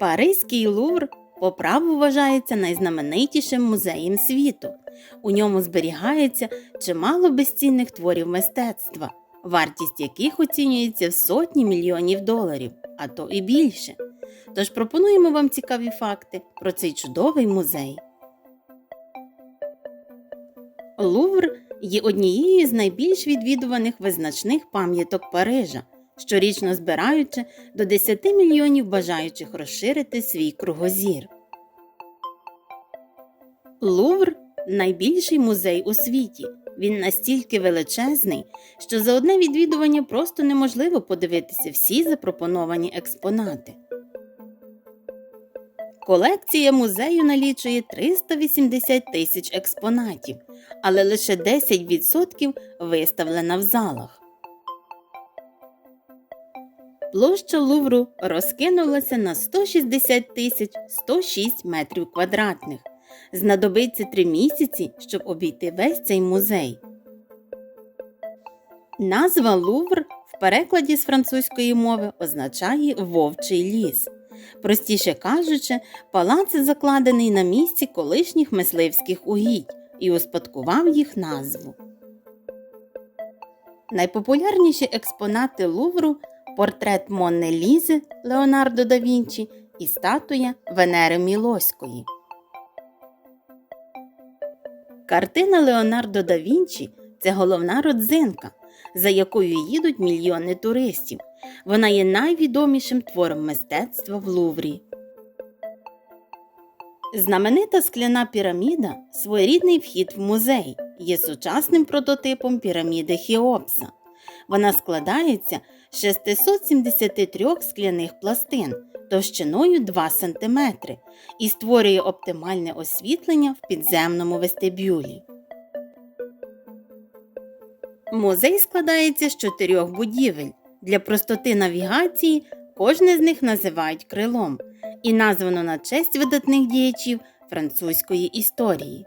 Паризький Лувр по праву вважається найзнаменитішим музеєм світу. У ньому зберігається чимало безцінних творів мистецтва, вартість яких оцінюється в сотні мільйонів доларів, а то і більше. Тож пропонуємо вам цікаві факти про цей чудовий музей. Лувр є однією з найбільш відвідуваних визначних пам'яток Парижа, щорічно збираючи до 10 мільйонів бажаючих розширити свій кругозір. Лувр найбільший музей у світі. Він настільки величезний, що за одне відвідування просто неможливо подивитися всі запропоновані експонати. Колекція музею налічує 380 тисяч експонатів, але лише 10% виставлена в залах. Площа Лувру розкинулася на 160 тисяч 106 метрів квадратних. Знадобиться три місяці, щоб обійти весь цей музей. Назва Лувр в перекладі з французької мови означає вовчий ліс. Простіше кажучи, палац закладений на місці колишніх мисливських угідь і успадкував їх назву. Найпопулярніші експонати Лувру портрет Монни Лізи Леонардо да Вінчі і статуя Венери Мілоської. Картина Леонардо да Вінчі це головна родзинка, за якою їдуть мільйони туристів. Вона є найвідомішим твором мистецтва в Луврі. Знаменита скляна піраміда своєрідний вхід в музей, є сучасним прототипом піраміди Хеопса. Вона складається з 673 скляних пластин товщиною 2 см і створює оптимальне освітлення в підземному вестибюлі. Музей складається з чотирьох будівель. Для простоти навігації кожне з них називають крилом і названо на честь видатних діячів французької історії.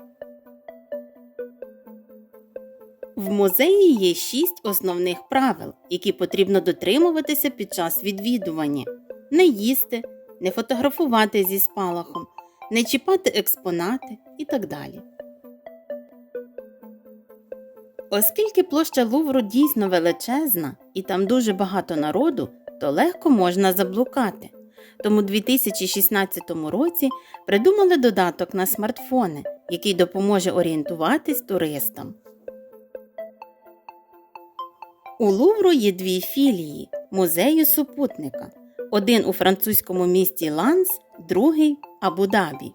В музеї є шість основних правил, які потрібно дотримуватися під час відвідування: не їсти, не фотографувати зі спалахом, не чіпати експонати і так далі. Оскільки площа Лувру дійсно величезна і там дуже багато народу, то легко можна заблукати. Тому у 2016 році придумали додаток на смартфони, який допоможе орієнтуватись туристам. У Лувру є дві філії музею супутника. Один у французькому місті Ланс, другий Абу-Дабі.